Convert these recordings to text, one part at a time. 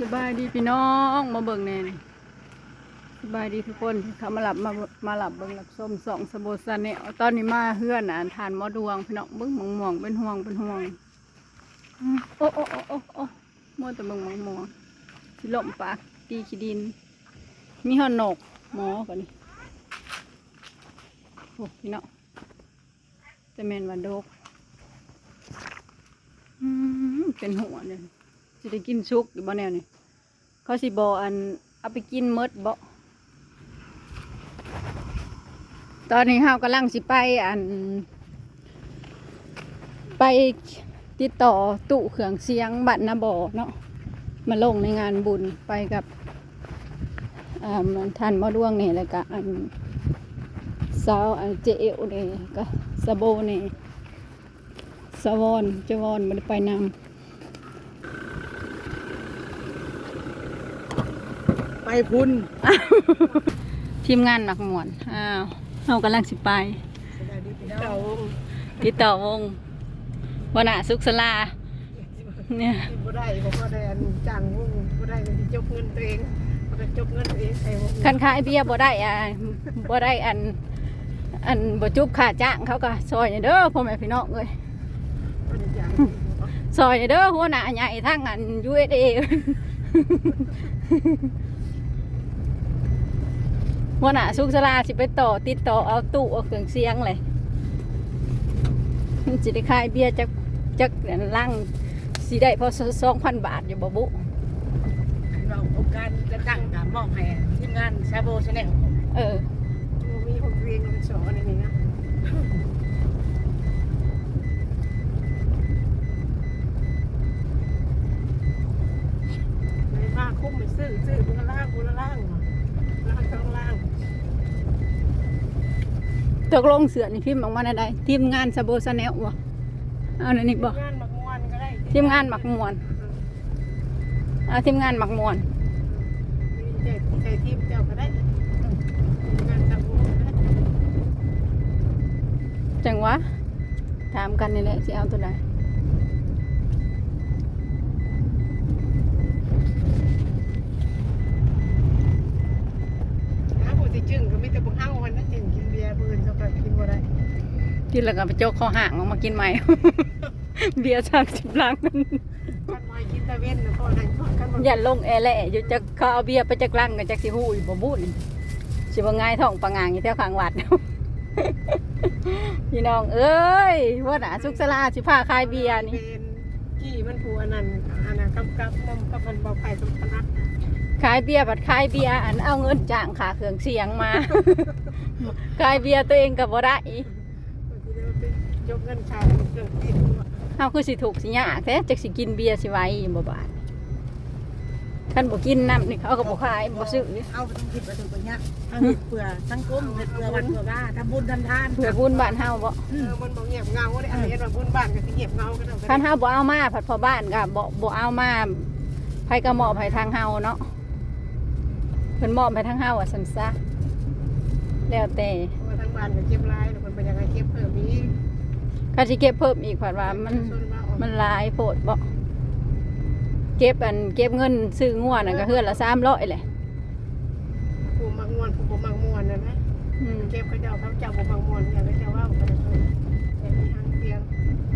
สบายดีพี่น้องมาเบิ่งแน่นี่สบายดีทุกคนที่เขามาหลับมามาหลับเบิ่งหลับส้มสองสะโบสานเนี่ยตอนนี้มาเฮือนอ่านทานมอดวงพี่น้องเบิ่งมองมองเป็นห่วงเป็นห่วงโอ้โอ้โอ้โอ้โอ้มัวแต่เบิ่งมองมองสิล่มปากตีขี้ดิน มีหอนนกหมอกันนี่โอ้พี่น้องจะแมนวันโดกเป็นหัวเนี่ย สิได้กินซุกอยู่บ่แนวนี่เขาสิบออันเอาไปกินหมดบ่ตอนนี้เฮากำลังสิไปอัน ไปติดต่อตู้เครื่องเสียงบัตรนาบอเนาะมาลงในงานบุญไปกับอ่านทันหมอดวงนี่แล้วก็อันสาวอันเจเอวนี่ก็สะโบนี่สะวอนเจวอนมันไปนำ ไปพุ่นทีมงานหมักหมวนอ้าวเรากำลังสิไปเก่าติดต่อวงวนาสุขสลาเนี่ยบ่ได้ผมก็ได้อันจ้างวงบ่ได้มันสิจบเงินตัวเองบ่ได้จบเงินตัวเองใส่วงคันขายเบียร์บ่ได้อะบ่ได้อัน อันบ่จุบค่าจ้างเขาก็ซอยเด้อพ่อแม่พี่น้องเอ้ยบ่ได้จ้างซอยเด้อหัวหน้าใหญ่ทั้งอัน USA หัวหน้าสุขสลาสิไปต่อ ติดต่อเอาตู้เอาเครื่องเสียงเลยมันสิได้ขายเบียร์จักจักอันลังสิได้พอสองพันบาทอยู่บ่บุเราโอกาสจะตั้งกับมอบให้ทีมงานชาโบชาแนลเออมีคนเรียนมันสอนอันนี้นะในผ้าคุ้มไปซื้อซื้อบุญล่างบุญล่าง ตกลงเสือนี่พิมพ์ออกมาได้ใดทีมงานสะโบสแนลบ่เอาหน่อยนี่บ่งานหมักมวนก็ได้ทีมงานหมักมวนเอาทีมงานหมักมวนใจใจทีมเจ้าก็ได้งานทำบุญก็ได้จังหวะถามกันนี่แหละสิเอาตัวใดหาผู้ที่จึงก็มีแต่พวกเฮาวันนั้นจึงกินเบียร์ปืนเขาก็กินบ่ได้ กินแล้วก็ไปโจกข้อห่างออกมากินใหม่ เบียร์สามสิบลังกันมากินตะเว้นแล้วก็นั่งพักกันบ่อย่าลงแอร์แหละอยู่จะเขาเอาเบียร์ไปจักลังกันจักสิหู้อยู่บ่บุญสิบ่ง่ายท้องปังงางอยู่แถวข้างวัดพี่น้องเอ้ยว่าหนาสุขสลาสิพาขายเบียร์นี่เป็นกี่มันผู้อันนั้นอันนั้นกับกับนำกับมันเบาไข่สมพนักขายเบียร์ผัดขายเบียร์อันเอาเงินจ้างขาเครื่องเสียงมาขายเบียร์ตัวเองกับบ่ได้ ยกเงินชายเรื่องที่เฮาคือสิถูกสิยากแท้จักสิกินเบียร์สิไหว้บ่บาดคันบ่กินน้ำนี่เขาก็บ่ขายบ่ซื้อนี่เอาไปต้องผิดไปถึงไปเนี่ยทั้งเห็ดเปลือกทั้งก้มเห็ดเปลือกวันเปลือกว่าทำบุญทำทานเพื่อบุญบ้านเฮาบ่เออมันบ่เงียบเงาเลยอันนี้ว่าบุญบ้านก็สิเงียบเงากันเอาคันเฮาบ่เอามาผัดพอบ้านก็บ่บ่เอามาไผก็มอบให้ทางเฮาเนาะเพิ่นมอบให้ทางเฮาอะซั่นซะแล้วแต่เพราะว่าทางบ้านก็เก็บลายแล้วมันเป็นยังไงเก็บเพิ่มอี กคันสิเก็บเพิ่มอีกผัดว่ามันมันหลายโพดบ่เก็บอันเก็บเงินซื้องัวน่ะก็เฮือนละ300แหละผู้มักมวนผู้บ่มักมวนนะนะอืมเก็บเขาเจ้าเขาเจ้าบ่มักมวนอย่างเขาเจ้าว่ากันเลยแต่มีทางเตียง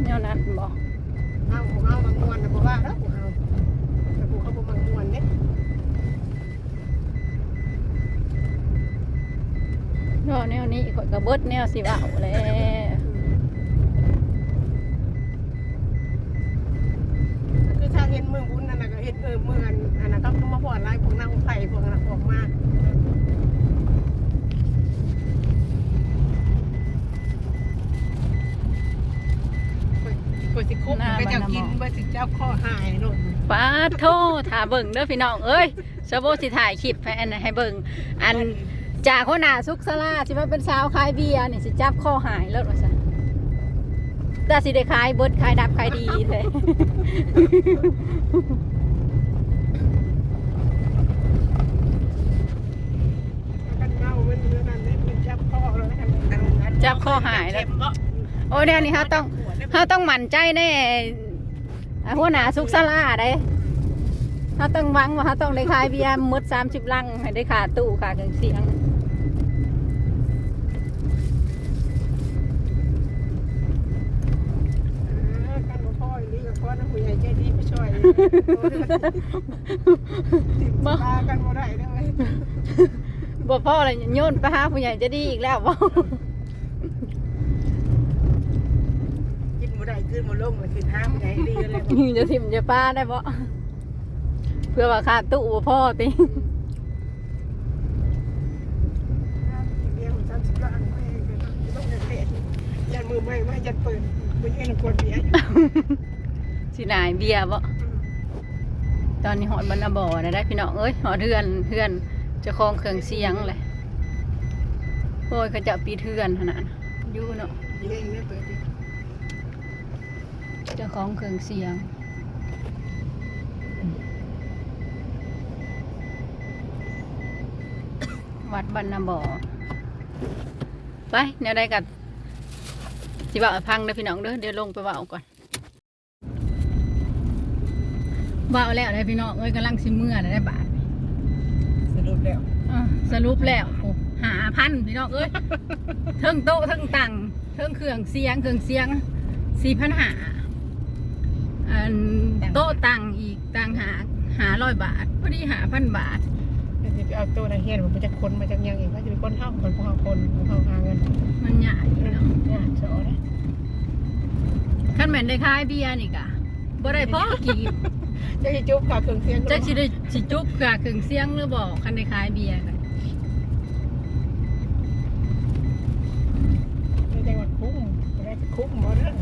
แนวนั้นบ่เอาผู้เอามักมวนน่ะบ่ว่าแล้วผู้เอาแต่ผู้เขาบ่มักมวนเด้ก็แนวนี้ข่อยก็เบิดแนวสิเว้าแหล้ว คือถ้าเห็นเมืองบุญนั่นน่ะก็เห็นเออเมืองอันอันนั้นก็มาพอดลายพวกนางไผ่พวกนั้นออกมาก็สิคุบก็จะกินบ่สิเจ้าข้อหายโน่น ปา โทถ้าเบิ่งเด้อพี่น้องเอ้ยสโบสิถ่ายคลิปให้อันให้เบิ่งอันจากหัวหน้าสุขสลาสิมาเป็นสาวขายเบียร์นี่สิจับข้อหายแล้วว่าซั่นแต่สิได้ขายเบิดขายดับขายดีเลยจับข้อหายแล้วโอ้เดี๋ยวนี้เฮาต้องเฮาต้องหมั่นใจแน่หัวหน้าสุขสลาได้ ถ้าต้องหวังว่าถ้าต้องได้ขายเบียร์หมดสามสิบลังให้ได้ขาตู้ขาเครื่องเสียงอ่ากันบ่พ่ออีหลีก็ขอน้ำผู้ใหญ่ใจดีไปช่วยติดตากันบ่ได้เด้อเว้ยบ่พ่ออะไรโยนไปหาผู้ใหญ่จะดีอีกแล้วบ่กินบ่ได้ขึ้นบ่ลงเลยขึ้นห้ามใหญ่ดีเลยจะทิมจะป้าได้บ่ เพื่อว่าขาดตู้บ่พ่อติเบี้ยมัน30ล้านไม่ต้องเด็ดยันมือไม่ไม่ยันเปิดมือเอ็นกดเบี้ยสินายเบียร์บ่ตอนนี้หอดบรรณบ่อได้ได้พี่น้องเอ้ยหอดเทือนเทือนเจะคลองเครื่องเสียงเลยโอ้ยเขาจะปีเทือนขนาดนั้นอยู่เนาะเบี้ยไม่เปิดดิเจ้าของเครื่องเสียง วัดบรรณบ่อไปแนวใดกับสิบ่าวให้พังเด้อพี่น้องเด้อเดี๋ยวลงไปเว่าก่อนเว่าแล้วได้อพี่น้องเอ้ยกำลังสิเมื่อแล้วได้บาทสรุปแล้วอะสรุปแล้วโอ้หาพันพี่น้องเอ้ย เทิงโต๊ะเทิงตังเทิงเครื่องเสียงเครื่องเสียงสี่พันหาอันโต๊ะตังอีกตังหาหาร้อยบาทพอดีหาพันบาท จะไปเอาตัวนาเฮียนมันจะคนมาจากยังอีกว่าจะเป็นคนเท่าคนพอคนพอหาเงินมันใหญ่อยู่เนาะเนี่ยโชว์เลยขั้นแม่นได้ขายเบียร์นี่กะบ่ได้พอกี่จะจุ๊บกับเครื่องเสียงจักสิได้สิจุบกับเครื่องเสียงหรือบ่คันได้ขายเบียร์กันในจังหวัดคุ้มได้คุ้มหมดเลย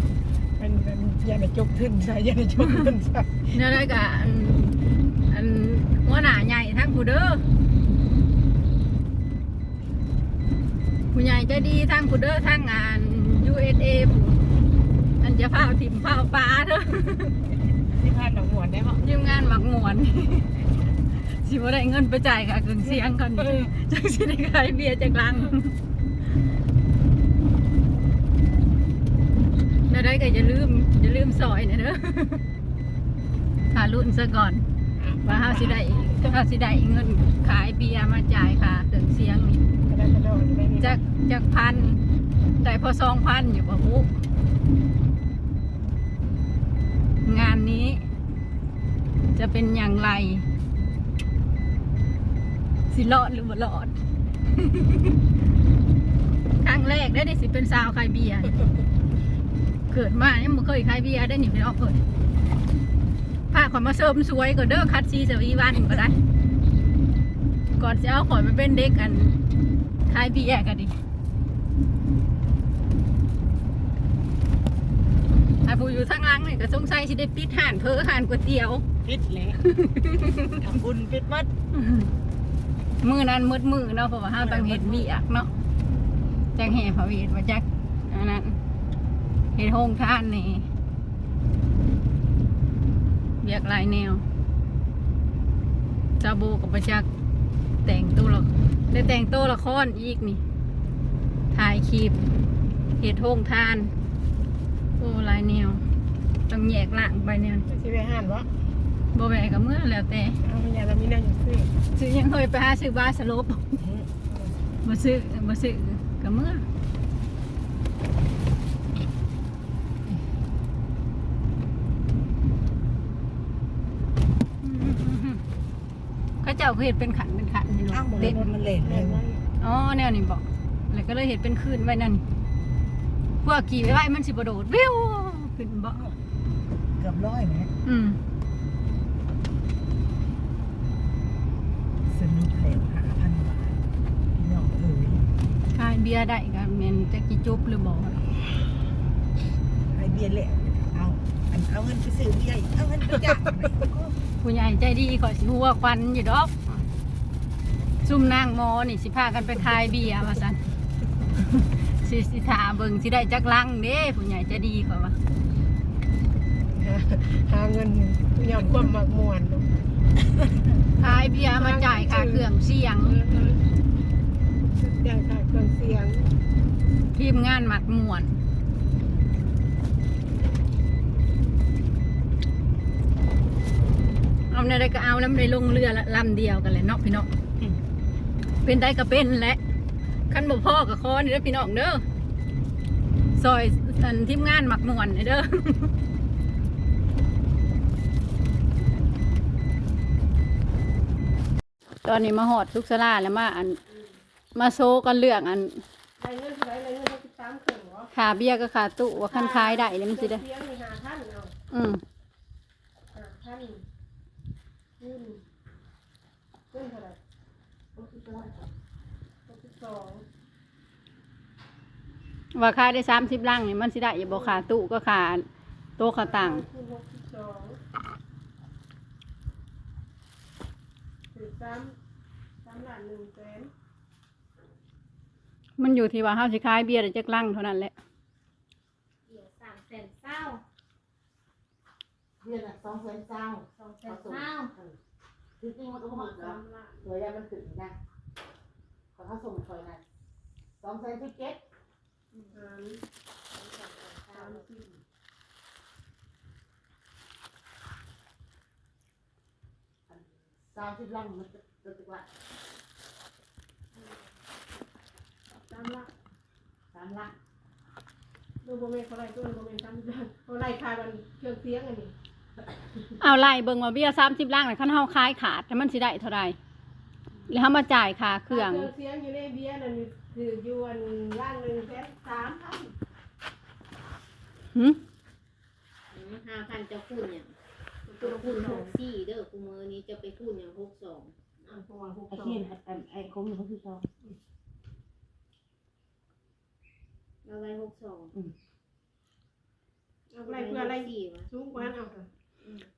มันมันยันจุ๊บขึ้นใส่ยันจุ๊บขึ้นใส่แนวใดกะ อันอันหัวหน้าใหญ่ทั้งผู้เด้อผู้ใหญ่ใจดีทั้งผู้เด้อทั้งงาน USA ผู้อันจะเฝ้าถิ่มเฝ้าปลาเด้อที่พานหนองหวนได้ปะยืมงานหมักหมวนสิบ่ได้เงินไปจ่ายค่ะเครื่องเสียงกันนี่จังสิได้ขายเบียร์จากลังแนวใดก็อย่าลืมอย่าลืมซอยนะเด้อหารุ่นซะก่อน ว่าเฮาสิได้เฮาสิได้เงินขายเบียร์มาจ่ายค่ะเครื่องเสียงนี่ก็ได้กระโดดได้นี่จากจากพันได้พอสองพันอยู่ป่ะปุ๊งานนี้จะเป็นอย่างไร สิรอดหรือบ่รอด ครั้งแรกได้ดิสิเป็นสาวขายเบียร์ เกิดมาเนี่ยมันเคยขายเบียร์ได้หนิไปออกเกิด พาขอยมาเสริมสวยก็เด้อคัดซีสวีวันก็ได้ ก่อนจะเอาขอยมาเป็นเด็กอันขายเบียร์กันดิไอ้ผู้อยู่ทางหล่างนี่ก็สงสัยสิได้ปิดห่านเพอห่านก๋วยเตี๋ยว ปิดเลยทำบุญปิดวัดมือนั้นมืดมือเนาะเพราะว่าห้าต้องเห็ดเบียกเนาะจังแห่พระเวทมาจักอันนั้นเห็ดโฮงท่านนี่ เบียกหลายแนวจาโบกับประจักแต่งตัวละได้แต่งตัวละครอีกนี่ ถ่ายคลิปเห็ดโฮงท่าน โอ้หลายแนว ต้องแยกล่างไปเนี่ยจะสิไปห้านวะโบแบกกับเมื่อแล้วแต่เอาไม่ยาเรามีแนวอยู่ซื้อซื้อยังเคยไปหาซื้อบาสลบมาซื้อมาซื้อกับเมื่อ เขาเจ้าเคยเห็นเป็นขันเป็นขันอยู่อ้าวเด็ดมันเละเลยอ๋อแนวนี้บอกแล้วก็เลยเห็นเป็นคลื่นไว้นั่นพวกขี่ไว้ไว้มันสิบโดดวิวขึ้นบ่เกือบร้อยไหมอืมสนุกแล้วหาพันบาทพี่น้องเอ๋ยขายเบียร์ได้ก็แม่นจะกี่จุบหรือบ่ไอเบียร์แหละ เอาอันเอาเงินไปซื้อเบียร์อีกเอาเงินไปจ่ายผู้ใหญ่ใจดีขอยสิหัวควันอยู่ดอกซุ่มนางโมนี่สิพากันไปขายเบียร์มาสันสิสิถาเบิ่งสิได้จักลังเด้ผู้ใหญ่ใจดีขอยว่าหาเงินยอมความมากมวนขายเบียร์มาจ่ายค่าเครื่องเสียงจ่ายค่าเครื่องเสียง ทีมงานหมักม่วน อเอาในใดก็เอาแล้วไม่ได้ลงเรือละลำเดียวกันเลยเนาะพี่น้องเป็นได้ก็เป็นแหละคันบ่พ่อกับคอนี่เด้อพี่น้องเด้อซอยอันทีมงานหมักม่วนนี่เด้อตอนนี้มาหอดทุกสลาแล้วมาอันมาโซกันเรื่องอันได้เงินเท่าไหรได้เงินหกสิบสามเครื่องเหรอขาเบี้ยก็ขาตู้ว่าคันคายได้เลยมันสิได้เสียงมี ว่านเอาอืมหาท่านขึ้นเท่าไหรหกสิบสองหกสิบสองว่าคายได้สามสิบลังนี่มันสิได้อย่าบอกขาตู้ก็ขาโต๊ะขาต่างคูณหกสิบสองสิบสามสามล้านหนึ่งแสนมันอยู่ที่ว่าเฮาสิคายเบียได้จักลังเท่านั้นแหละ เดี๋ยวสามแสนเศร้า เดือนละสองแสนเก้าสองแสนเศร้าคือจริงมันก็หมดแล้สาวมล้านสวยแล้วมันถึงนะขอเขาส่งคอยนะสองแสนสิบเจ็ดสามสามสิบสามสิบลังมันจะจะติว่าสามล้านสามลังดูโมเมนต์เขาไล่ตัวโมเมนต์สามสิบล้านเขาไล่คายมันเครื่องเสียงอันนี้ เอาไล่เบิ่งว่าเบี้ยสามสิบลังน่ะคันเฮาคายขาดแต่มันสิได้เท่าใดแล้วเฮามาจ่ายค่าเครื่องเครื่อง เสียงอยู่ในเบียร์นั่นคืออยู่อันล่างหนึ่งแสนสามพันหึห้าพันจะพูดอย่างตัวละพูคุณดหสองกสี่เด้อกูมือนี้จะไปพูดอย่างหกสองอันตัวหกไอ้สองที่ไอ้ไอ้คงอยู่เขาคือสองอะไรหกสองเอาอะไรเพื่ออะไรสี่วะ สูงกว่านั้นเอาเถอะ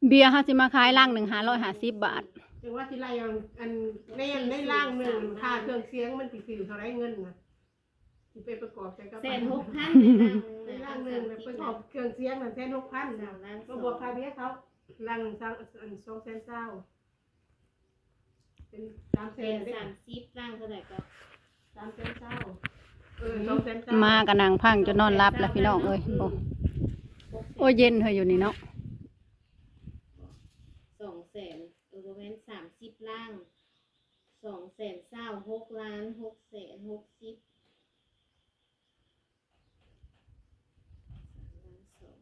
เบียร์เฮาสิมาขายลังหนึ่ง550บาทถึงว่าที่ไรอันอันในอันในล่างหนึ่งค่าเครื่องเสียงมันติดสื่อเท่าไรเงินนะที่ไปประกอบใจกับแสนหกพันในล่างหนึ่งประกอบเครื่องเสียงนั่นแสนหกพันสามล้านสมาองบวกค่าเบี้ยเขาล่างหนึ่งสามอันสองแสนเก้าเป็นสามแสเป็นนได้สามสิบร่างเท่าไหร่ก็สามแสนเก้าเออสองแสนเก้ามากันนางพังจนนอนรับแล้วพี่น้องเอ้ยโอ้โอ้เย็นเธออยู่นี่เนาะสองแส นเออประมาณสามสิบร่างสองแสนเศร้าหกล้านหกแสนหกสิบสามล้านสอง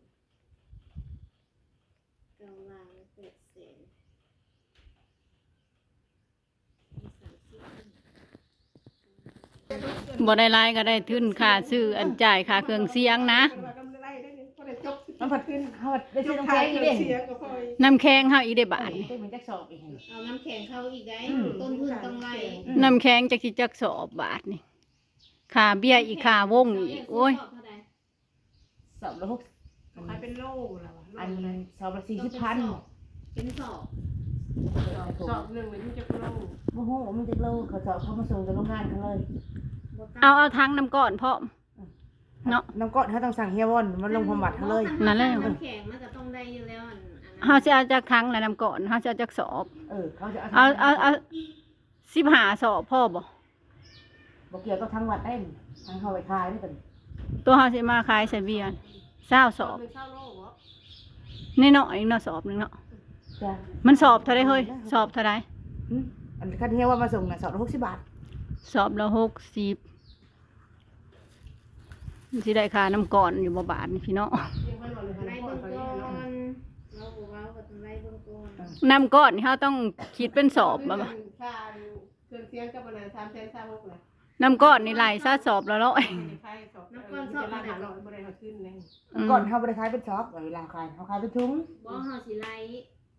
เก้าล้านแปดแสนสามสิบบ่ได้รายก็ได้ทุนค่าซื้ออันจ่ายค่าเครื่องเสียงนะ มันผัดขึ้นเขาได้ยซื้อกน้ำค่าแข็งเคอีรื่กเด้องเสียงก็พอน้ำแข็งเฮาอีกได้บาทเต้มันจักสอบอีกเอาน้ำแข็งเข้าอีกได้อืมต้นทุนต้องไรน้ำแข็งจักสิจักสอบบาทนี่ค่าเบี้ยอีกค่าวงอีกโอ้ยสอบละหกขายเป็นโล่แล้วอะอันสอบละสี่สิบพันเป็นสอบสอบหนึ่งเลยที่จะโล่โอ้โหมันจะโลเขาสอบเขามาส่งจากโรงงานเขาเลย เอาเอาทั้งน้ำก้อนพร้อม เนาะ น้ำก้อนเขาต้องสั่งเฮียวอนมันลงความบัดเขาเลย นั่นแหละน้ำแข็งมันก็ต้องได้อยู่แล้วอันอันเฮาสิเอาจากทั้งและน้ำก้อนเฮาสิเอาจากสอบ เออเขาจะเอาเอาเอาสิบหาสอบพ่อบ่บอกเกี่ยวกับทั้งวัดได้ทั้งเขาไปขายนี่เป็นตัวเฮาสิมาขายใส่เบียร์เศร้าสอบหนึ่งเศร้าโล่เหรอนี่เนาะอีกเนาะสอบหนึงเนาะจ้ะมันสอบเท่าไดเฮ้ยสอบเท่าไดอืมอันคันเฮียว่ามาส่งน่ะสอบละหกสิบบาทสอบละหกสิบ สิได้ค่าน้ำก้อนอยู่บ่บาทนี่พี่น้องยังไม่หมดเลยไรนะเบื้องก่ก่ออนนเราบอกว่าก็ต้องไรเบื้องก่อนน้ำก้อนนี่เฮาต้องคิดเป็นสอบบ่บ่ค่าเครื่องเสียงกับอะไรสามแสนสามหกเลยน้ำก้อนนี่ไหลซะสอบละร้อยค่าสอบน้ำก้อนสอบอะไรหรอกบริหารขึ้นเลยอืมก่อนเขาไปขายเป็นช็อปเวลาขายเขาขายเป็นถุงบ่เฮาสิไร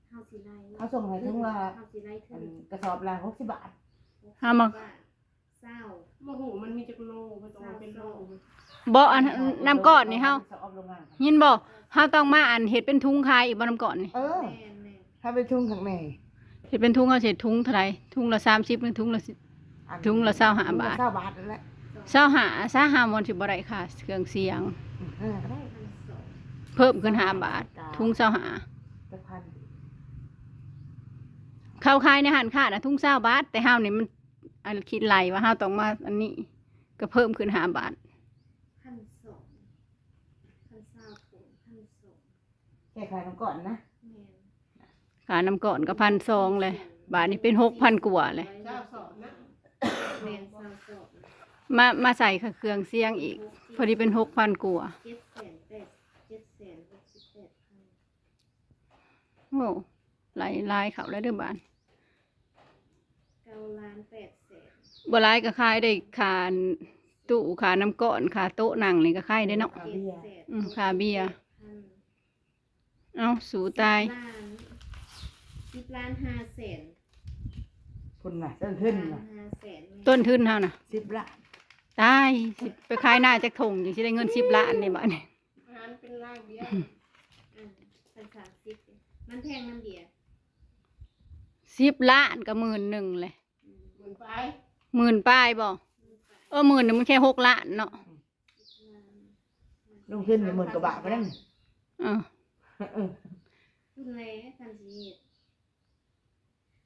เฮาสิไรเขาส่งให้ถุงละเฮาสิไรถึอันงกระสอบละหกสิบบาทเอามาเศร้าโมโหมันมีจักรโลมันต้องเป็นโล บ่อันน้ำก้อนนี่เฮาสอบโรงงานยินบ่เฮาต้องมาอันเฮ็ดเป็นทุงขายอีกบ่น้ำก้อนนี่เออแม่นแม่นถ้าเป็นถุงข้างในเฮ็ดเป็นทุงเฮาสิทุงเท่าไหร่ทุงละ30หรือทุงละสิอันถุงละ25บาทถุงละเก้าบาทนั่นแหละเศร้าหาซะหามันสิบ่ได้ค่ะเครื่องเสียงอืมเออก็ได้พันสองเพิ่มขึ้นห้าบาท ทุงเศร้าหาจะพันเข้าขายในหันค่านะทุงเศร้าบาท แต่ห้าวนี่มันอันคิดไหลว่าห้าวต้องมาอันนี้ก็เพิ่มขึ้นห้าบาท พันสองพันเศร้าผมพันสอง แก้ไขน้ำก่อนนะแม่นขาน้ำก่อนก็พันสองเลย บาทนี้เป็นหกพันกว่าเลย เจ้าสอนนะแมนเศร้าสองมามาใส่กับเครื่องเสียงอีก พอดีเป็นหกพันกว่าเจ็ดแสนแปดเจ็ดแสนหกสิบแปดพันโอ้หลายลายเขาแล้วเด้อบานเก้าล้านแปดแสนบ่หลายก็ขายได้คานตู้ขาน้ำก่อนขาโต๊ะนั่งนี่ก็ขายได้เนาะเจ็ดแสนอืมค่าเบียร์พัน เอ้าสูตายล้านสิบล้านห้าแสนพุ่นน่ะต้นขึ้นล้าน่ะห้าแสนแม่ต้นทุนเท่าน่ะสิบล้านตายสิไปขายหน้าจากถงจังสิได้เงินสิบล้านในบ้านนี่อาหารเป็นร่างเบี้ยอ่าพันสามสิบมันแพงมันเบียร์สิบล้านก็หมื่นหนึ่งเลยอืมเหมือนไปหมื่นป้ายบ่เออหมื่นหนึ่งมันแค่หกล้านเนาะสิบล้านลงขึ้นหมื่นกว่าบาทไปนั่นเออ เออทุนแล้พันสีเอ็ด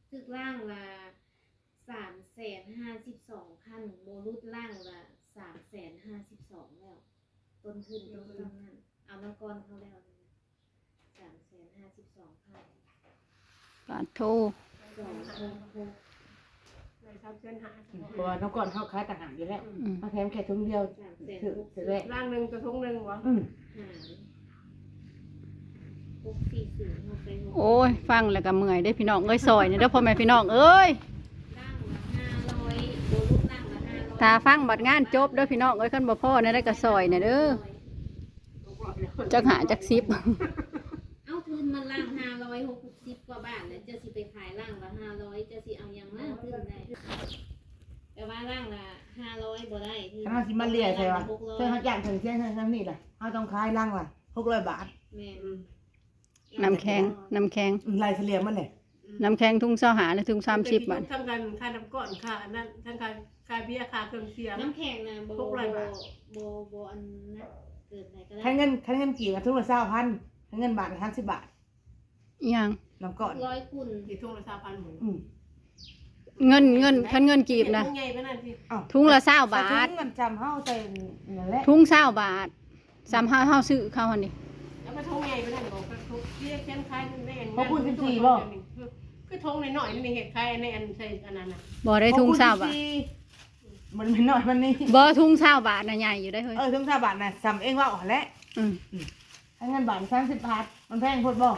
ตึกล่างละสามแสนห้าสิบสองพันโบรุษล่างละสามแสนห้าสิบสองแล้ว ต้นทุนต้นทุนนั่นเอาน้ำก้อนเขาแล้วสามแสนห้าสิบสองพันปาดโทสองหกหกในทำเส้นหาเพราะว่าน้องก่อนเขาขายต่างหากอยู่แล้วอืมมาแถมแค่ถุงเดียวสามแสนถือหกถืสิอบแรกร่างหนึ่งกระทงหนึ่งวะอืมหารหกสี่ศูนย์หกไปหก โอ้ย ฟังแล้วก็เมื่อยได้อพี่น้องเอ้ยซอยเนี่ยเด้อพ่อแม่พี่น้องเอ้ยล่างละห้าร้อยโบรุษล่างละห้าร้อยถ้าฟังบัดงานจบเด้อพี่น้องเอ้ยคันบ่พอเนี่ยได้ก็ซอยเนี่ยเด้อจักหาจักสิบเอาทุนมันล่างห้าร้อยหกสิบกว่าบาทเนี่ยจะสิไปขายล่างละห้าร้อยจะสิเอายังล่างขึ้นได้แต่ว่าล่างละห้าร้อยบ่ได้ที่ถ้าเขาสิมาเลียใช่ป่ะหกร้อยเพื่อนเขาจ้างถึงเส้นทั้งนี้ล่ะเขาต้องขายร่างละหกร้อยบาทแม่ นน้ำแข็งน้ำแข็งอืมลายเฉลี่ยมันเลยน้ำแข็งทุ่งเสาหาและทุ่งสามสิบบาททั้งกันค่าน้ำก้อนค่าอันนั้นทั้งการค่าเบี้ยค่าเครื่องเสียงน้ำแข็งนะโบหกร้อยบาทโบโบอันนั้นเกิดอะไรก็ได้ถ้าเงินถ้าเงินกี่มาทุกละเศร้าพันถ้าเงินบาทห้าสิบบาทอิหยังน้ำก่อนร้อยคุณกี่ทุ่งละสามพันหมื่นอืมเงินเงินคันเงินกีบนะทุ่งใหญ่ไปนั่นสิอ้าวทุ่งละเศร้าบาทใส่ถุงเงินจำเฮาใส่นั่นแหละทุ่งเศร้าบาทสามห้าเฮาซื้อเข้าหันดิ แล้วก็ทุ่งใหญ่ไปนั่นบอกว่าทุ่งเบี้ยเช่นคล้ายในอันคือทุ่งในหน่อยนี่เห็ดคล้ายในอันใส่อันนั้นน่ะบ่ได้ทุ่งเศร้าบาทมันไม่น้อยมันนี่บ่ทุ่งเศร้าบาทน่ะใหญ่อยู่ได้อเฮ้ยเออทุ่งเศร้าบาทน่ะซ้ำเองว่าอ๋อแล้วอืมถ้าเงินบาทสามสิบบาทมันแพงโพดบ่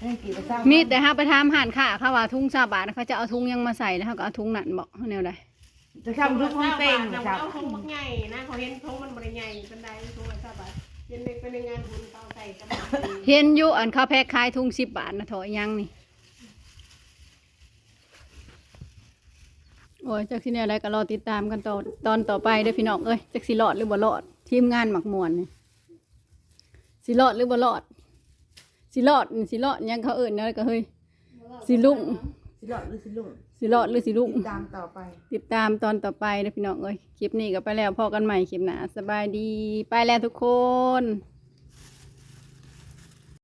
เงินกี่ไปเศร้ามีแต่เฮาไปถามหานค่ะเขาว่าทุ่งเศร้าบาทน่ะเขาจะเอาทุ่งยังมาใส่แล้วเขาก็เอาทุ่งนั่นบ่แนวใดจะทำทุกคนเต็งนะครับเอาทุ่งบักใหญ่นะเขาเห็นทุ่งมันบริใหญ่เป็นไดทุ่งละสามบาท เย็นไปในงานบุญเขาใส่กระดาษเห็นอยู่อันเขาแพ็คขายทุ่ง10บบาทนะถอยยังนี่ โอ้ยจักสิแนวใดก็รอติดตามกันต่อตอนต่อไปเด้อพี่น้องเอ้ยจักสิรอดหรือบ่รอด ทีมงานหมักมวนนี่สิรอดหรือบ่รอด สิรอดสิรอดยังเขาเอิ้นนะก็เฮ้ยสิลุ่ง หลอดหรือสิลุงสิรอดหรือสิลุ่งติดตามต่อไป ติดตามตอนต่อไปนะพี่น้องเอ้ย คลิปนี้ก็ไปแล้วพอกันใหม่คลิปหน้าสบายดี ไปแล้วทุกคน